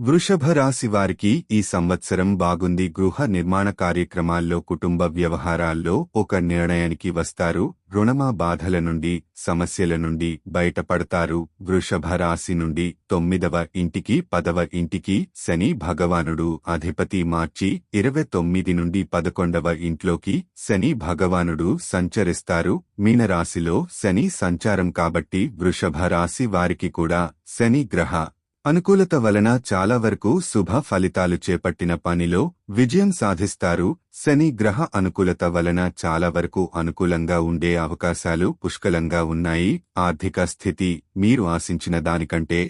వృషభ రాశి వారికి ఈ సంవత్సరం బాగుంది. గృహ నిర్మాణ కార్యక్రమాల్లో కుటుంబ వ్యవహారాల్లో ఒక నిర్ణయానికి వస్తారు. రుణమా బాధల నుండి సమస్యల నుండి బయటపడతారు. వృషభ రాశి నుండి తొమ్మిదవ ఇంటికి పదవ ఇంటికి శని భగవానుడు అధిపతి మార్చి ఇరవై తొమ్మిది నుండి పదకొండవ ఇంట్లోకి శని భగవానుడు సంచరిస్తారు. మీనరాశిలో శని సంచారం కాబట్టి వృషభ రాశి వారికి కూడా శని గ్రహ అనుకూలత వలన చాలా వరకు శుభ ఫలితాలు చేపట్టిన పనిలో విజయం సాధిస్తారు. శని గ్రహ అనుకూలత వలన చాలా వరకు అనుకూలంగా ఉండే అవకాశాలు పుష్కలంగా ఉన్నాయి. ఆర్థిక స్థితి మీరు ఆశించిన దానికంటే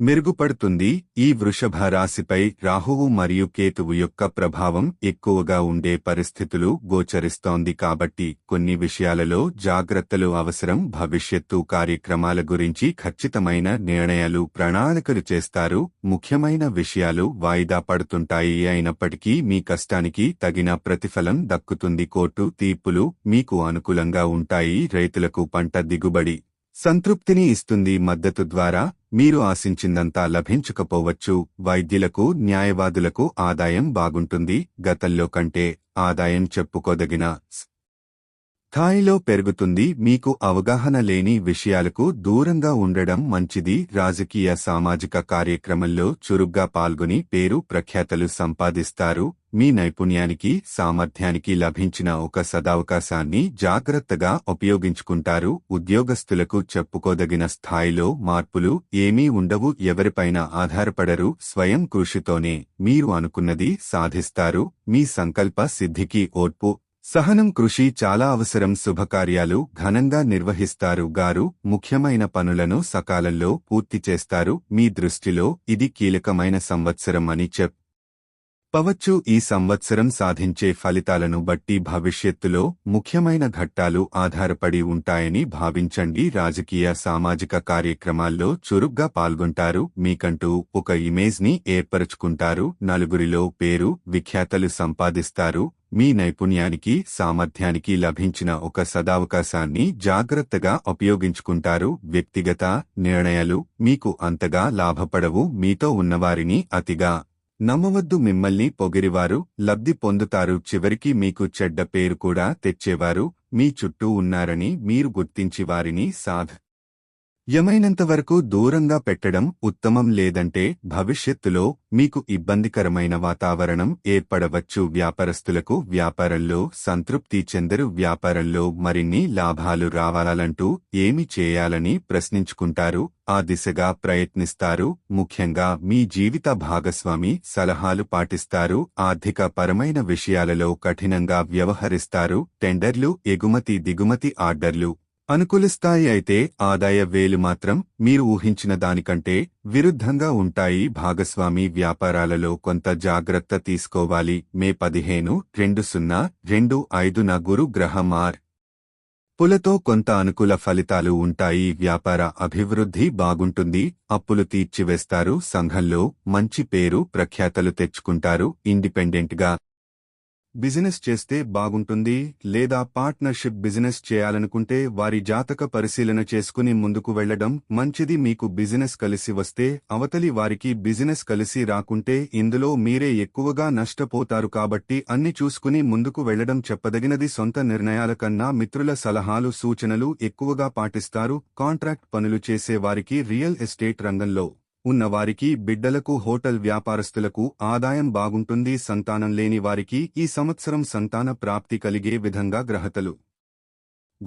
మెరుగుపడుతుంది. ఈ వృషభ రాశిపై రాహువు మరియు కేతువు యొక్క ప్రభావం ఎక్కువగా ఉండే పరిస్థితులు గోచరిస్తోంది కాబట్టి కొన్ని విషయాలలో జాగ్రత్తలు అవసరం. భవిష్యత్తు కార్యక్రమాల గురించి ఖచ్చితమైన నిర్ణయాలు ప్రణాళికలు చేస్తారు. ముఖ్యమైన విషయాలు వాయిదా పడుతుంటాయి. అయినప్పటికీ మీ కష్టానికి తగిన ప్రతిఫలం దక్కుతుంది. కోర్టు తీర్పులు మీకు అనుకూలంగా ఉంటాయి. రైతులకు పంట దిగుబడి సంతృప్తిని ఇస్తుంది మద్దతు ద్వారా మీరు ఆశించిందంతా లభించకపోవచ్చు వైద్యులకు న్యాయవాదులకు ఆదాయం బాగుంటుంది గతంలో కంటే ఆదాయం చెప్పుకోదగిన స్థాయిలో పెరుగుతుంది. మీకు అవగాహన లేని విషయాలకు దూరంగా ఉండడం మంచిది. రాజకీయ సామాజిక కార్యక్రమంలో చురుగ్గా పాల్గొని పేరు ప్రఖ్యాతలు సంపాదిస్తారు. మీ నైపుణ్యానికి సామర్థ్యానికి లభించిన ఒక సదావకాశాన్ని జాగ్రత్తగా ఉపయోగించుకుంటారు. ఉద్యోగస్తులకు చెప్పుకోదగిన స్థాయిలో మార్పులు ఏమీ ఉండవు. ఎవరిపైన ఆధారపడరు. స్వయం కృషితోనే మీరు అనుకున్నది సాధిస్తారు. మీ సంకల్ప సిద్ధికి ఓర్పు సహనం కృషి చాలా అవసరం. శుభకార్యాలు ఘనంగా నిర్వహిస్తారు. గారు ముఖ్యమైన పనులను సకాలంలో పూర్తి చేస్తారు. మీ దృష్టిలో ఇది కీలకమైన సంవత్సరం అని చెప్. పవచ్చు ఈ సంవత్సరం సాధించే ఫలితాలను బట్టి భవిష్యత్తులో ముఖ్యమైన ఘట్టాలు ఆధారపడి ఉంటాయని భావించండి. రాజకీయ సామాజిక కార్యక్రమాల్లో చురుగ్గా పాల్గొంటారు. మీకంటూ ఒక ఇమేజ్ని ఏర్పరుచుకుంటారు. ఏర్పరచుకుంటారు నలుగురిలో పేరు విఖ్యాతలు సంపాదిస్తారు. మీ నైపుణ్యానికి సామర్థ్యానికి లభించిన ఒక సదావకాశాన్ని జాగ్రత్తగా ఉపయోగించుకుంటారు. వ్యక్తిగత నిర్ణయాలు మీకు అంతగా లాభపడవు. మీతో ఉన్నవారిని అతిగా నమ్మవద్దు. మిమ్మల్ని పొగిరివారు లబ్ధి పొందుతారు. చివరికి మీకు చెడ్డ పేరు కూడా తెచ్చేవారు. మీ చుట్టూ ఉన్నారని మీరు గుర్తించి వారిని సాధ యమైనంతవరకు దూరంగా పెట్టడం ఉత్తమం లేదంటే భవిష్యత్తులో మీకు ఇబ్బందికరమైన వాతావరణం ఏర్పడవచ్చు. వ్యాపారస్తులకు వ్యాపారంలో సంతృప్తి చెందరు. వ్యాపారంలో మరిన్ని లాభాలు రావాలంటూ ఏమి చేయాలని ప్రశ్నించుకుంటారు. ఆ దిశగా ప్రయత్నిస్తారు. ముఖ్యంగా మీ జీవిత భాగస్వామి సలహాలు పాటిస్తారు. ఆర్థిక పరమైన విషయాలలో కఠినంగా వ్యవహరిస్తారు. టెండర్లు ఎగుమతి దిగుమతి ఆర్డర్లు అనుకూలిస్తాయి అయితే ఆదాయ వేలు మాత్రం మీరు ఊహించిన దానికంటే విరుద్ధంగా ఉంటాయి. భాగస్వామి వ్యాపారాలలో కొంత జాగ్రత్త తీసుకోవాలి. మే పదిహేను రెండు సున్నా రెండు ఐదున గురు గ్రహమార్ పులతో కొంత అనుకూల ఫలితాలు ఉంటాయి. వ్యాపార అభివృద్ధి బాగుంటుంది. అప్పులు తీర్చివేస్తారు. సంఘంలో మంచి పేరు ప్రఖ్యాతలు తెచ్చుకుంటారు. ఇండిపెండెంట్గా బిజినెస్ చేస్తే బాగుంటుంది లేదా పార్ట్నర్షిప్ బిజినెస్ చేయాలనుకుంటే వారి జాతక పరిశీలన చేసుకుని ముందుకు వెళ్ళడం మంచిది. మీకు బిజినెస్ కలిసి వస్తే అవతలి వారికి బిజినెస్ కలిసి రాకుంటే ఇందులో మీరే ఎక్కువగా నష్టపోతారు కాబట్టి అన్ని చూసుకుని ముందుకు వెళ్ళడం చెప్పదగినది. సొంత నిర్ణయాల కన్నా మిత్రుల సలహాలు సూచనలు ఎక్కువగా పాటిస్తారు. కాంట్రాక్ట్ పనులు చేసే వారికి రియల్ ఎస్టేట్ రంగంలో ఉన్నవారికి బిడ్డలకు హోటల్ వ్యాపారస్తులకు ఆదాయం బాగుంటుంది సంతానం లేని వారికి ఈ సంవత్సరం సంతాన ప్రాప్తి కలిగే విధంగా గ్రహతలు.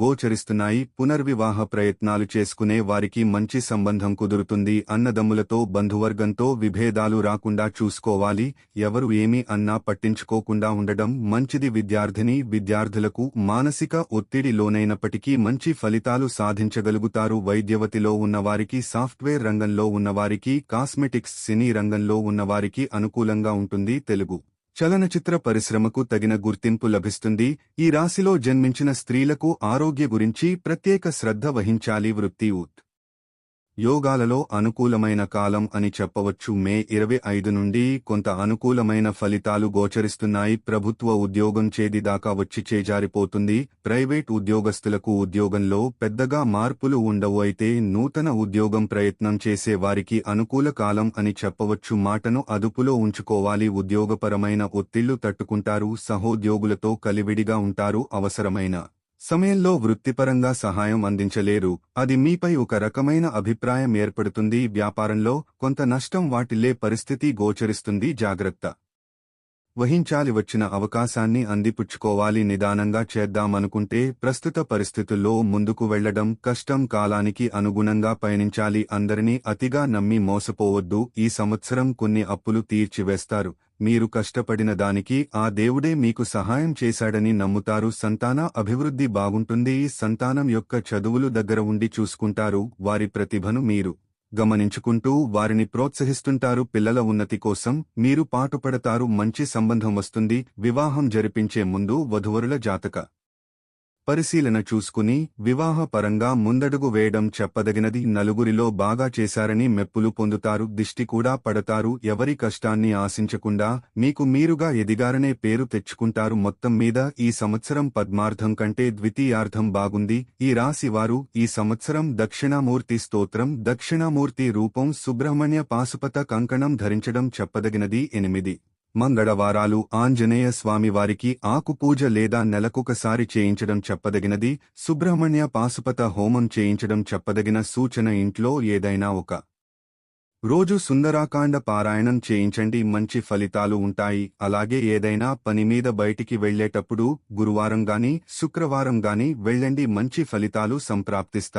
గోచరిస్తున్నాయి పునర్వివాహ ప్రయత్నాలు చేసుకునే వారికి మంచి సంబంధం కుదురుతుంది అన్నదమ్ములతో బంధువర్గంతో విభేదాలు రాకుండా చూసుకోవాలి ఎవరు ఏమీ అన్నా పట్టించుకోకుండా ఉండడం మంచిది. విద్యార్థిని విద్యార్థులకు మానసిక ఒత్తిడి లోనైనప్పటికీ మంచి ఫలితాలు సాధించగలుగుతారు. వైద్యవతిలో ఉన్నవారికి సాఫ్ట్వేర్ రంగంలో ఉన్నవారికి కాస్మెటిక్స్ సినీ రంగంలో ఉన్నవారికి అనుకూలంగా ఉంటుంది. తెలుగు చలనచిత్ర పరిశ్రమకు తగిన గుర్తింపు లభిస్తుంది. ఈ రాశిలో జన్మించిన స్త్రీలకు ఆరోగ్య గురించి ప్రత్యేక శ్రద్ధ వహించాలి. వృత్తి ఉత్ యోగాలలో అనుకూలమైన కాలం అని చెప్పవచ్చు. మే ఇరవై ఐదు నుండి కొంత అనుకూలమైన ఫలితాలు గోచరిస్తున్నాయి. ప్రభుత్వ ఉద్యోగం చేది దాకా వచ్చి చేజారిపోతుంది. ప్రైవేట్ ఉద్యోగస్తులకు ఉద్యోగంలో పెద్దగా మార్పులు ఉండవు. అయితే నూతన ఉద్యోగం ప్రయత్నం చేసే వారికి అనుకూల కాలం అని చెప్పవచ్చు. మాటను అదుపులో ఉంచుకోవాలి. ఉద్యోగపరమైన ఒత్తిళ్ళు తట్టుకుంటారు. సహోద్యోగులతో కలివిడిగా ఉంటారు. అవసరమైన సమయంలో వృత్తిపరంగా సహాయం అందించలేరు. అది మీపై ఒక రకమైన అభిప్రాయం ఏర్పడుతుంది. వ్యాపారంలో కొంత నష్టం వాటిల్లే పరిస్థితి గోచరిస్తుంది. జాగ్రత్త. వహించాలి వచ్చిన అవకాశాన్ని అందిపుచ్చుకోవాలి నిదానంగా చేద్దామనుకుంటే ప్రస్తుత పరిస్థితుల్లో ముందుకు వెళ్ళడం కష్టం కాలానికి అనుగుణంగా పయనించాలి. అందరినీ అతిగా నమ్మి మోసపోవద్దు. ఈ సంవత్సరం కొన్ని అప్పులు తీర్చివేస్తారు. మీరు కష్టపడిన దానికి ఆ దేవుడే మీకు సహాయం చేశాడని నమ్ముతారు. సంతాన అభివృద్ధి బాగుంటుంది. సంతానం యొక్క చదువులు దగ్గర ఉండి చూసుకుంటారు. వారి ప్రతిభను మీరు గమనించుకుంటూ వారిని ప్రోత్సహిస్తుంటారు పిల్లల ఉన్నతి కోసం మీరు పాటుపడతారు మంచి సంబంధం వస్తుంది వివాహం జరిపించే ముందు వధువరుల జాతక. పరిశీలన చూసుకుని వివాహపరంగా ముందడుగు వేయడం చెప్పదగినది నలుగురిలో బాగా చేశారని మెప్పులు పొందుతారు దిష్టి కూడా పడతారు ఎవరి కష్టాన్ని ఆశించకుండా మీకు మీరుగా ఎదిగారనే పేరు తెచ్చుకుంటారు. మొత్తం మీద ఈ సంవత్సరం పద్మార్థం కంటే ద్వితీయార్థం బాగుంది. ఈ రాశి వారు ఈ సంవత్సరం దక్షిణామూర్తి స్తోత్రం దక్షిణామూర్తి రూపం సుబ్రహ్మణ్య పాశుపత కంకణం ధరించడం చెప్పదగినది. ఎనిమిది మంగళవారాలు ఆంజనేయ స్వామివారికి ఆకుపూజ లేదా నెలకొకసారి చేయించడం చెప్పదగినది సుబ్రహ్మణ్య పాశుపత హోమం చేయించడం చెప్పదగిన సూచన ఇంట్లో ఏదైనా ఒక రోజు సుందరాకాండ పారాయణం చేయించండి మంచి ఫలితాలు ఉంటాయి. అలాగే ఏదైనా పని మీద బయటికి వెళ్ళేటప్పుడు గురువారం గాని శుక్రవారం గాని వెళ్ళండి మంచి ఫలితాలు సంప్రాప్తిస్తాయి.